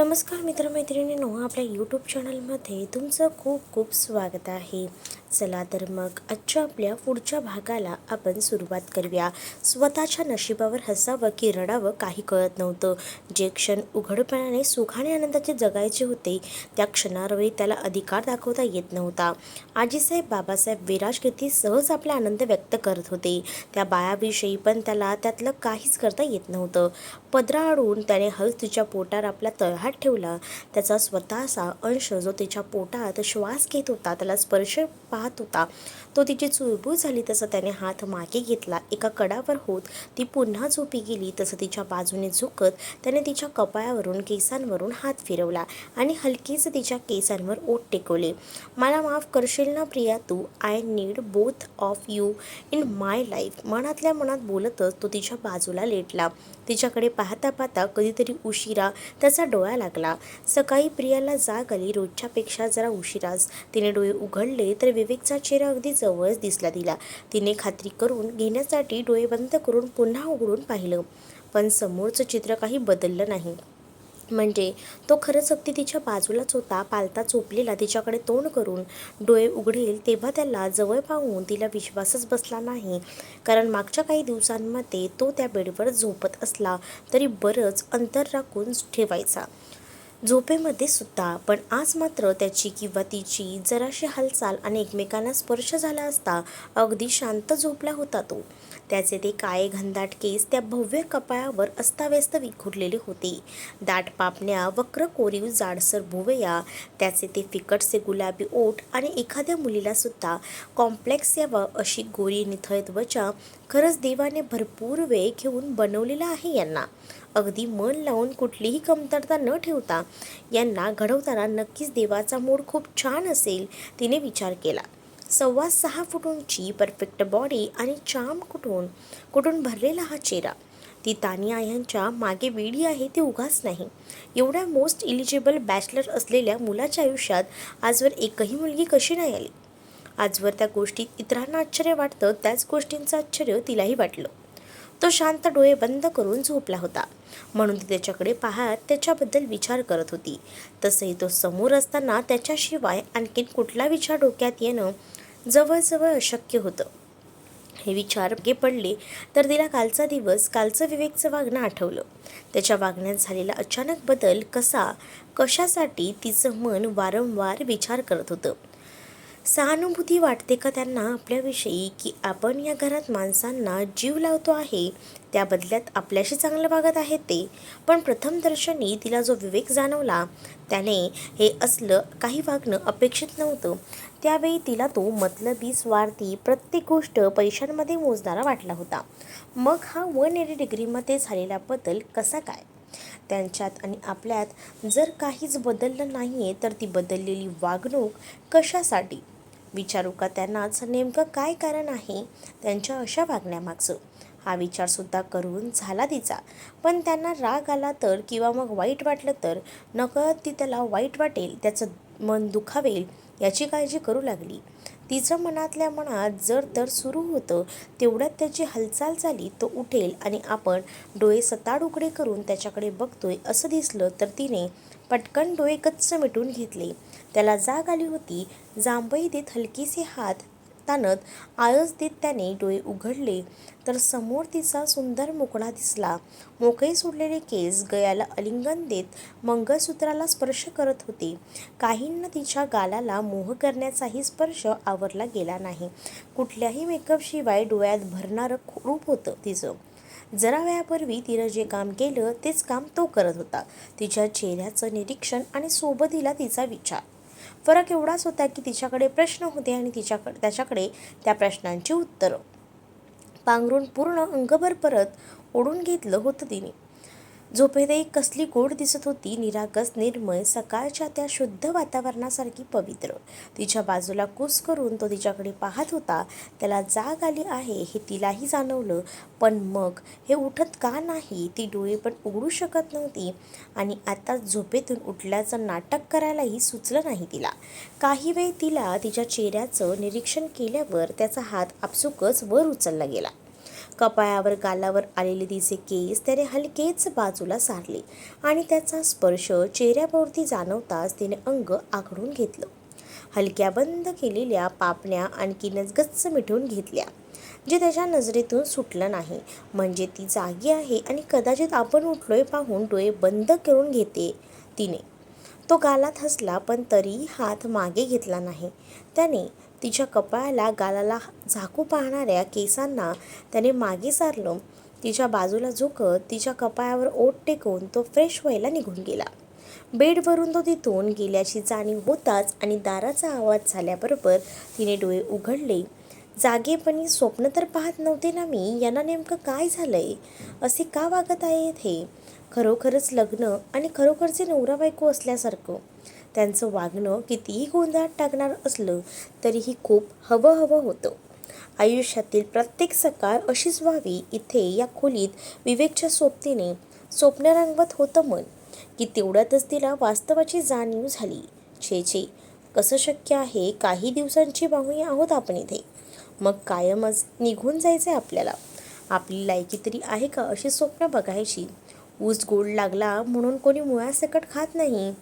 नमस्कार मित्रमैत्रिणींनो आपल्या यूट्यूब चॅनलमध्ये तुमचं खूप खूप स्वागत आहे. चला तर मग आजच्या आपल्या पुढच्या भागाला आपण सुरुवात करूया. स्वतःच्या नशिबावर हसावं की रडावं काही कळत नव्हतं. जे क्षण उघडपणाने सुखाने आनंदाचे जगायचे होते त्या क्षणावेळी त्याला अधिकार दाखवता येत नव्हता. आजीसाहेब बाबासाहेब विराज किती सहज आपला आनंद व्यक्त करत होते. त्या बायाविषयी पण त्याला त्यातलं काहीच करता येत नव्हतं. पदरा आडून त्याने हल तिच्या पोटावर आपला तळहात ठेवला. त्याचा स्वतःचा अंश जो तिच्या पोटात श्वास घेत होता त्याला स्पर्श पाहत होता. तो तिची चुळबुळ झाली तसं त्याने हात मागे घेतला. एका कडावर होत ती पुन्हा झोपी गेली तसं तिच्या बाजूने झुकत त्याने तिच्या कपाळावरून केसांवरून हात फिरवला आणि हलकीच तिच्या केसांवर ओठ टेकवले. मला माफ करशील ना प्रिया तू? I need both of you in my life मनातल्या मनात बोलतच तो तिच्या बाजूला लेटला. तिच्याकडे पाहता पाहता कधीतरी उशिरा त्याचा डोळा लागला. सकाळी प्रियाला जाग आली. रोजच्यापेक्षा जरा उशिराच तिने डोळे उघडले तर विवेकचा चेहरा अगदी जवळच दिसला तिला तिने खात्री करून घेण्यासाठी डोळे बंद करून पुन्हा उघडून पाहिलं. पण समोरचं चित्र काही बदललं नाही. म्हणजे तो खरंच अगदी तिच्या बाजूलाच होता पालता चोपलेला तिच्याकडे तोंड करून डोळे उघडेल तेव्हा त्याला जवळ पाहून तिला विश्वासच बसला नाही. कारण मागच्या काही दिवसांमध्ये तो त्या बेडवर झोपत असला तरी बरंच अंतर राखून ठेवायचा. झोपेमध्ये सुद्धा पण आज मात्र त्याची किंवा तिची जराशी हालचाल आणि एकमेकांना स्पर्श झाला असता अगदी शांत झोपला होता तो. त्याचे ते काळे घनदाट केस त्या भव्य कपाळावर अस्ताव्यस्त विखुरलेले होते. दाट पापण्या वक्र कोरीव जाडसर भुवया त्याचे ते फिकटसे गुलाबी ओठ आणि एखाद्या मुलीला सुद्धा कॉम्प्लेक्स यावं अशी गोरी निथळ त्वचा खरंच देवाने भरपूर वेळ घेऊन बनवलेला आहे यांना. अगदी मन लावून कुठलीही कमतरता न ठेवता यांना घडवताना नक्कीच देवाचा मूड खूप छान असेल तिने विचार केला. सव्वा सहा फूट उंची परफेक्ट बॉडी आणि चाम कुठून? कुठून भरलेला हा चेहरा? ती तानिया यांच्या मागे वेडी आहे ती उगाच नाही. एवढ्या मोस्ट इलिजिबल बॅचलर असलेल्या मुलाच्या आयुष्यात आजवर एकही मुलगी कशी नाही आली? आजवर त्या गोष्टीत इतरांना आश्चर्य वाटतं त्याच गोष्टींचं आश्चर्य तिलाही वाटलं. तो शांत डोळे बंद करून झोपला होता. म्हणून ती त्याच्याकडे पाहत त्याच्याबद्दल विचार करत होती. तसंही तो समोर असताना त्याच्याशिवाय आणखीन कुठला विचार डोक्यात येणं जवळजवळ अशक्य होतं. हे विचार गे पडले तर तिला कालचा दिवस कालचं विवेकचं वागणं आठवलं. त्याच्या वागण्यात झालेला अचानक बदल कसा कशासाठी तिचं मन वारंवार विचार करत होतं. सहानुभूती वाटते का त्यांना आपल्याविषयी की आपण या घरात माणसांना जीव लावतो आहे त्या बदल्यात आपल्याशी चांगलं वागत आहेत ते. पण प्रथमदर्शनी तिला जो विवेक जाणवला त्याने हे असलं काही वागणं अपेक्षित नव्हतं. त्यावेळी तिला तो मतलबी स्वार्थी प्रत्येक गोष्ट पैशांमध्ये मोजणारा वाटला होता. मग हा वन एटी डिग्रीमध्ये झालेला बदल कसा काय? त्यांच्यात आणि आपल्यात जर काहीच बदललं नाही आहे तर ती बदललेली वागणूक कशासाठी? विचारू का त्यांनाच? नेमकं काय कारण आहे? त्यांच्या अशा वागण्यामागचं. हा विचारसुद्धा करून झाला तिचा. पण त्यांना राग आला तर किंवा मग वाईट वाटलं तर नकळत ती त्याला वाईट वाटेल त्याचं मन दुखावेल याची काळजी करू लागली. तिचं मनातल्या मनात जर तर सुरू होतं तेवढ्यात त्याची हालचाल झाली तो उठेल आणि आपण डोळे सताड उघडे करून त्याच्याकडे बघतोय असं दिसलं तर तिने पटकन डोळे कच्च मिटून घेतले. त्याला जाग आली होती. जांभई देत हलकीसे हात ताणत आळस देत त्याने डोळे उघडले. तर समोर तिचा सुंदर मोकळा दिसला. मोकळे सोडलेले केस गयाला अलिंगन देत मंगळसूत्राला स्पर्श करत होते. काहींना तिच्या गालाला मोह करण्याचाही स्पर्श आवरला गेला नाही. कुठल्याही मेकअपशिवाय डोळ्यात भरणारं रूप होतं तिचं. जरा वेळापूर्वी तिनं जे काम केलं तेच काम तो करत होता. तिच्या चेहऱ्याचं निरीक्षण आणि सोबतीला तिचा विचार. फरक एवढाच होता की तिच्याकडे प्रश्न होते आणि तिच्याकडे त्याच्याकडे त्या प्रश्नांची उत्तरं. पांघरून पूर्ण अंगभर परत ओढून घेतलं होतं तिने. झोपेतही कसली गोड दिसत होती निरागस निर्मय सकाळच्या त्या शुद्ध वातावरणासारखी पवित्र. तिच्या बाजूला कूस करून तो तिच्याकडे पाहत होता त्याला जाग आली आहे हे तिलाही जाणवलं. पण मग हे उठत का नाही ती डोळे पण उघडू शकत नव्हती आणि आता झोपेतून उठल्याचं नाटक करायलाही सुचलं नाही तिला. काही वेळ तिला तिच्या चेहऱ्याचं निरीक्षण केल्यावर त्याचा हात आपसुकच वर उचलला गेला. कपाळावर गालावर आलेले तिचे केस त्याने हलकेच बाजूला सारले आणि त्याचा स्पर्श चेहऱ्यावरती जाणवताच तिने अंग आखडून घेतलं. हलक्या बंद केलेल्या पापण्या आणखीनच गच्च मिटवून घेतल्या जे त्याच्या नजरेतून सुटलं नाही. म्हणजे ती जागी आहे आणि कदाचित आपण उठलोय पाहून डोळे बंद करून घेते तिने. तो गालात हसला पण तरीही हात मागे घेतला नाही. त्याने तिच्या कपाळाला गालाला झाकू पाहणाऱ्या केसांना त्याने मागे सारलं. तिच्या बाजूला झुकत तिच्या कपाळावर ओठ टेकून तो फ्रेश व्हायला निघून गेला. बेडवरून तो तिथून गेल्याची जाणीव होताच आणि दाराचा आवाज झाल्याबरोबर तिने डोळे उघडले. जागेपणी स्वप्न तर पाहत नव्हते ना मी यांना नेमकं काय झालंय? असे का वागत आहेत हे? खरोखरच लग्न आणि खरोखरचे नवरा बायको असल्यासारखं. त्यांचं वागणं कितीही गोंधळात टाकणार असलं तरीही खूप हवं हवं होतं. आयुष्यातील प्रत्येक सकाळ अशीच व्हावी इथे या खोलीत विवेकच्या सोबतीने स्वप्न रंगवत होतं मन की तेवढ्यातच तिला वास्तवाची जाणीव झाली. छे छे कसं शक्य आहे काही दिवसांची बाहुई आहोत आपण इथे. मग कायमच निघून जायचं आहे आपल्याला. आपली लायकी तरी आहे का अशी स्वप्न बघायची? ऊस गोड लागला म्हणून कोणी मुळासकट खात नाही?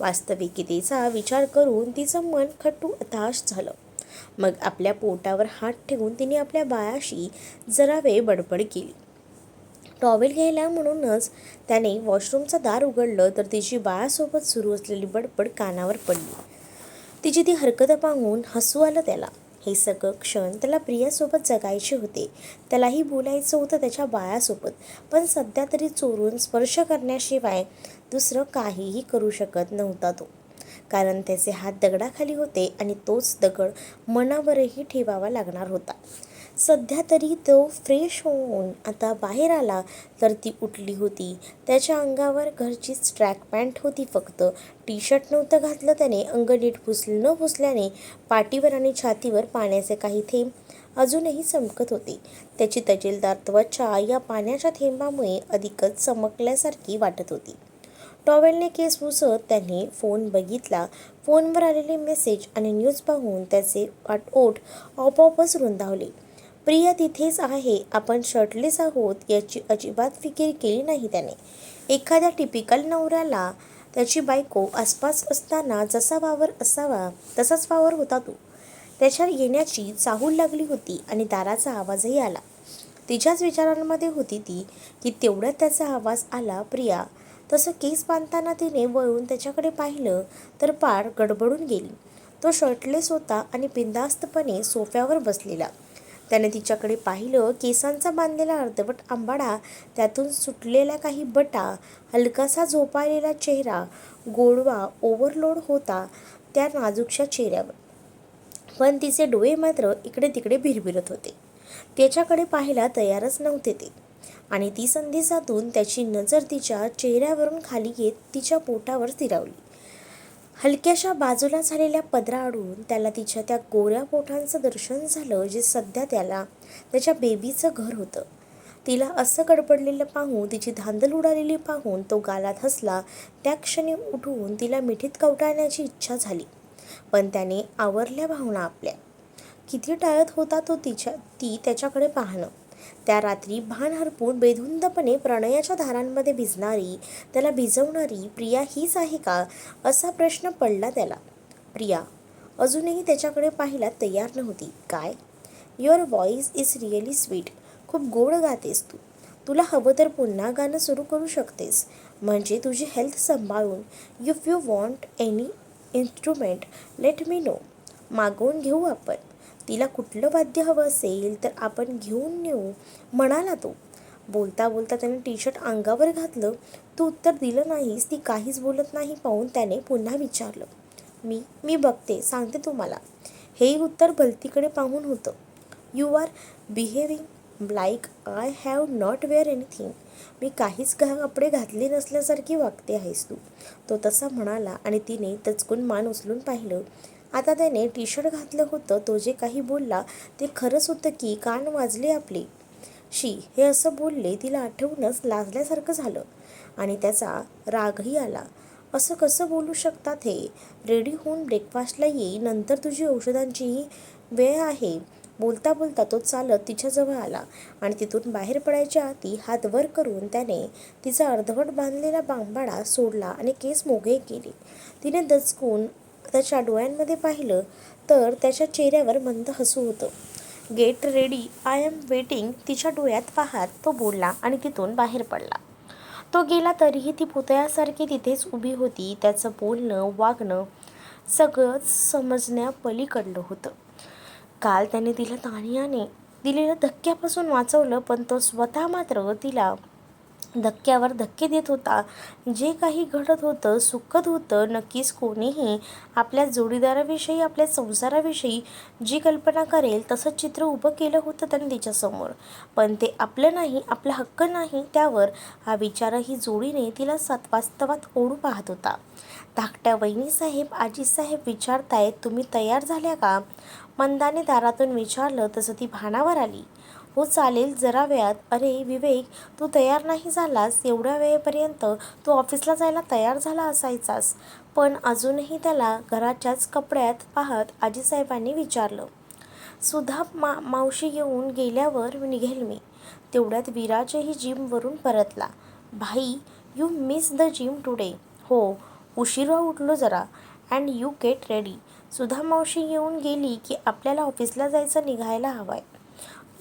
वास्तविकतेचा विचार करून तिचं मन खट्टू हताश झालं. मग आपल्या पोटावर हात ठेवून तिने आपल्या बाळाशी जरा वेळ बडबड केली. टॉवेल घ्यायला म्हणूनच त्याने वॉशरूमचं दार उघडलं तर तिची बाळासोबत सुरू असलेली बडबड कानावर पडली. तिची ती हरकत पाहून हसू आलं त्याला. हे सगळं क्षण त्याला प्रियासोबत जगायचे होते. त्यालाही बोलायचं होतं त्याच्या बाळासोबत. पण सध्या तरी चोरून स्पर्श करण्याशिवाय दुसरं काहीही करू शकत नव्हता तो. कारण त्याचे हात दगडाखाली होते आणि तोच दगड मनावरही ठेवावा लागणार होता. सध्या तरी तो फ्रेश होऊन आता बाहेर आला तर ती उठली होती. त्याच्या अंगावर घरचीच ट्रॅक पॅन्ट होती फक्त. टी शर्ट नव्हतं घातलं त्याने अंग नीट पुसलं न पुसल्याने पाठीवर आणि छातीवर पाण्याचे काही थेंब अजूनही चमकत होते. त्याची तजेलदार त्वचा या पाण्याच्या थेंबामुळे अधिकच चमकल्यासारखी वाटत होती. टॉवेलने केस पुसत त्याने फोन बघितला. फोनवर आलेले मेसेज आणि न्यूज पाहून त्याचे वाट ओठ आपोआपच रुंदावले. प्रिया तिथेच आहे. आपण शर्टलेस आहोत याची अजिबात फिकीर केली नाही त्याने. एखाद्या टिपिकल नवऱ्याला त्याची बायको आसपास असताना जसा वावर असावा तसाच वावर होता तो. त्याच्या येण्याची चाहूल लागली होती आणि दाराचा आवाजही आला. तिच्याच विचारांमध्ये होती ती की तेवढ्यात त्याचा आवाज आला प्रिया तसं केस बांधताना तिने वळून त्याच्याकडे पाहिलं तर पार गडबडून गेली. तो शर्टलेस होता आणि बिंदास्तपणे सोफ्यावर बसलेला. त्याने तिच्याकडे पाहिलं केसांचा बांधलेला अर्धवट आंबाडा त्यातून सुटलेल्या काही बटा हलकासा झोपाळलेला चेहरा गोडवा ओव्हरलोड होता त्या नाजूकशा चेहऱ्यावर. पण तिचे डोळे मात्र इकडे तिकडे भिरभिरत होते. त्याच्याकडे पाहायला तयारच नव्हते ते. आणि ती संधी साधून त्याची नजर तिच्या चेहऱ्यावरून खाली येत तिच्या पोटावर स्थिरावली. हलक्याशा बाजूला झालेल्या पदराआडून त्याला तिच्या त्या गोऱ्या पोठांचं दर्शन झालं जे सध्या त्याला त्याच्या बेबीचं घर होतं. तिला असं गडबडलेलं पाहून तिची धांदल उडालेली पाहून तो गालात हसला. त्या क्षणी उठून तिला मिठीत कवटाळण्याची इच्छा झाली. पण त्याने आवरल्या भावना आपल्या. किती टाळत होता तो तिच्या ती त्याच्याकडे पाहणं. त्या रात्री भान हरपून बेधुंदपणे प्रणयाच्या धारांमध्ये भिजणारी त्याला भिजवणारी प्रिया हीच आहे का? असा प्रश्न पडला त्याला. प्रिया अजूनही त्याच्याकडे पाहायला तयार नव्हती. काय? Your voice is really sweet खूप गोड गातेस तू. तुला हवं तर पुन्हा गाणं सुरू करू शकतेस. म्हणजे तुझी हेल्थ सांभाळून. If you want any instrument let me know मागवून घेऊ आपण. तिला कुठलं वाद्य हवं असेल तर आपण घेऊन नेऊ म्हणाला तो. बोलता बोलता त्याने टी शर्ट अंगावर घातलं. तू उत्तर दिलं नाहीस ती काहीच बोलत नाही पाहून त्याने पुन्हा विचारलं. मी मी बघते सांगते तुम्हाला. हे उत्तर भलतीकडे पाहून होतं. You are behaving like I have not wear anything मी काहीच घा कपडे घातले नसल्यासारखी वागते आहेस तू. तो तसा म्हणाला आणि तिने तचकून मान उचलून पाहिलं. आता त्याने टी शर्ट घातलं होतं. तो जे काही बोलला ते खरंच होतं की कान वाजले आपले. शी हे असं बोलले तिला आठवूनच लाजल्यासारखं झालं. आणि त्याचा रागही आला. असं कसं बोलू शकतात हे? रेडी होऊन ब्रेकफास्टला येई नंतर तुझी औषधांचीही वेळ आहे. बोलता बोलता तो चालत तिच्याजवळ आला आणि तिथून बाहेर पडायच्या आधी हात वर करून त्याने तिचा अर्धवट बांधलेला बांबाडा सोडला आणि केस मोघे केले. तिने दचकून त्याच्या डोळ्यांमध्ये पाहिलं तर त्याच्या चेहऱ्यावर मंद हसू होतं. Get ready. I am waiting. तिच्या डोळ्यात पाहत तो बोलला आणि तिथून बाहेर पडला. तो गेला तरीही ती पुतळ्यासारखी तिथेच उभी होती. त्याचं बोलणं वागणं सगळंच समजण्यापलीकडलं होतं. काल त्याने तिला तानियाने दिलेल्या धक्क्यापासून वाचवलं पण तो स्वतः मात्र तिला धक्क्यावर धक्के देत होता. जे काही घडत होतं सुखद होतं नक्कीच कोणीही आपल्या जोडीदाराविषयी आपल्या संसाराविषयी जी कल्पना करेल तसं चित्र उभं केलं होतं त्याने तिच्यासमोर. पण ते आपलं नाही आपला हक्क नाही त्यावर हा विचारही जोडीने तिला सात वास्तवात ओढू पाहत होता. धाकट्या वहिनीसाहेब आजीसाहेब विचारतायत तुम्ही तयार झाल्या का? मंदाने दारातून विचारलं तसं ती भानावर आली. हो चालेल जरा वेळात. अरे विवेक तू तयार नाही झालास? एवढ्या वेळेपर्यंत तू ऑफिसला जायला तयार झाला असायचास. पण अजूनही त्याला घराच्याच कपड्यात पाहत आजीसाहेबांनी विचारलं. सुधा मा मावशी येऊन गेल्यावर निघेल मी. तेवढ्यात विराजही जिमवरून परतला. भाई you miss the gym today हो उशिरा उठलो जरा. And you get ready Sudha मावशी येऊन गेली की आपल्याला ऑफिसला जायचं निघायला हवं आहे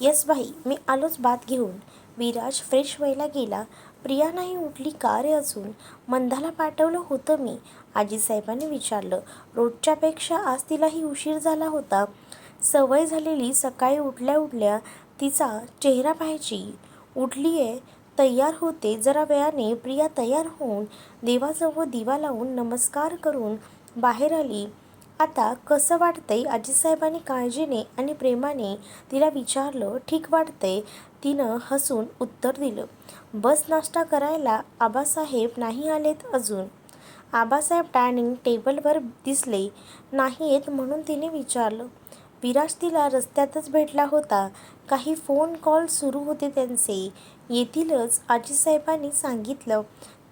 येस भाई मी आलोच बात घेऊन. विराज फ्रेश व्हायला गेला. प्रिया नाही उठली का रे अजून? मंदाला पाठवलं होतं मी आजीसाहेबांनी विचारलं. रोजच्यापेक्षा आज तिलाही उशीर झाला होता. सवय झालेली सकाळी उठल्या उठल्या तिचा चेहरा पाहायची. उठली आहे तयार होते जरा वेळाने प्रिया तयार होऊन देवाजवळ दिवा लावून नमस्कार करून बाहेर आली. आता कसं वाटतंय आजीसाहेबांनी काळजीने आणि प्रेमाने तिला विचारलं ठीक वाटतंय तिनं हसून उत्तर दिलं. बस नाश्ता करायला आबासाहेब नाही आलेत अजून. आबासाहेब डायनिंग टेबलवर दिसले नाही येत म्हणून तिने विचारलं. विराज तिला रस्त्यातच भेटला होता. काही फोन कॉल सुरू होते त्यांचे. येथीलच आजीसाहेबांनी सांगितलं.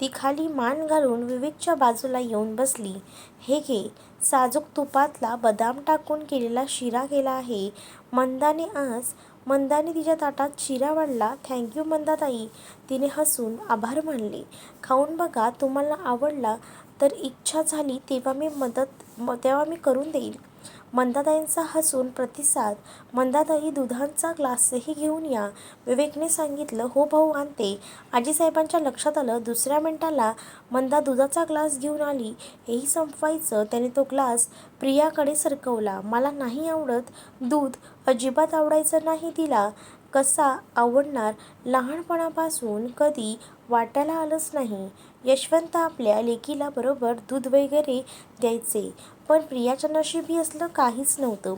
ती खाली मान घालून विवेकच्या बाजूला येऊन बसली. हे घे साजूक तुपातला बदाम टाकून केलेला शिरा केला आहे. मंदाने आज मंदाने तिच्या ताटात शिरा वाढला. थँक्यू मंदाताई. तिने हसून आभार मानले. खाऊन बघा तुम्हाला आवडला तर इच्छा झाली तेव्हा मी मदत म तेव्हा मी करून देईल. मंदाताईंचा हसून प्रतिसाद मंदाताई दुधांचा ग्लासही घेऊन या. विवेकने सांगितलं हो भाऊ आणते. आजीसाहेबांच्या लक्षात आलं दुसऱ्या मिनिटाला मंदा दुधाचा ग्लास घेऊन आली. हेही संपवायचं त्याने तो ग्लास प्रियाकडे सरकवला. मला नाही आवडत दूध अजिबात आवडायचं नाही तिला. कसा आवडणार लहानपणापासून कधी वाटायला आलंच नाही. यशवंत आपल्या लेकीला बरोबर दूध वगैरे द्यायचे पण प्रियाच्या नशिबी असलं काहीच नव्हतं.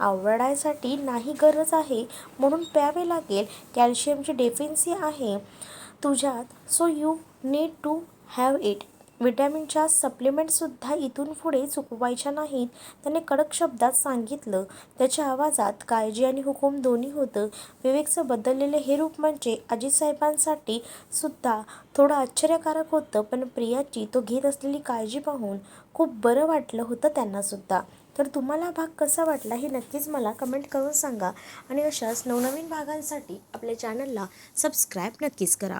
आवडायसाठी नाही गरज आहे म्हणून प्यावे लागेल. कॅल्शियमची डेफिन्सी आहे तुझ्यात. So you need to have it विटॅमिनच्या सप्लिमेंटसुद्धा इथून पुढे चुकवायच्या नाहीत. त्याने कडक शब्दात सांगितलं. त्याच्या आवाजात काळजी आणि हुकूम दोन्ही होतं. विवेकचं बदललेलं हे रूप म्हणजे आजीसाहेबांसाठी सुद्धा थोडं आश्चर्यकारक होतं पण प्रियाची तो घेत असलेली काळजी पाहून खूप बरं वाटलं होतं त्यांनासुद्धा. तर तुम्हाला भाग कसा वाटला हे नक्कीच मला कमेंट करून सांगा. आणि अशाच नवनवीन भागांसाठी आपल्या चॅनलला सबस्क्राईब नक्कीच करा.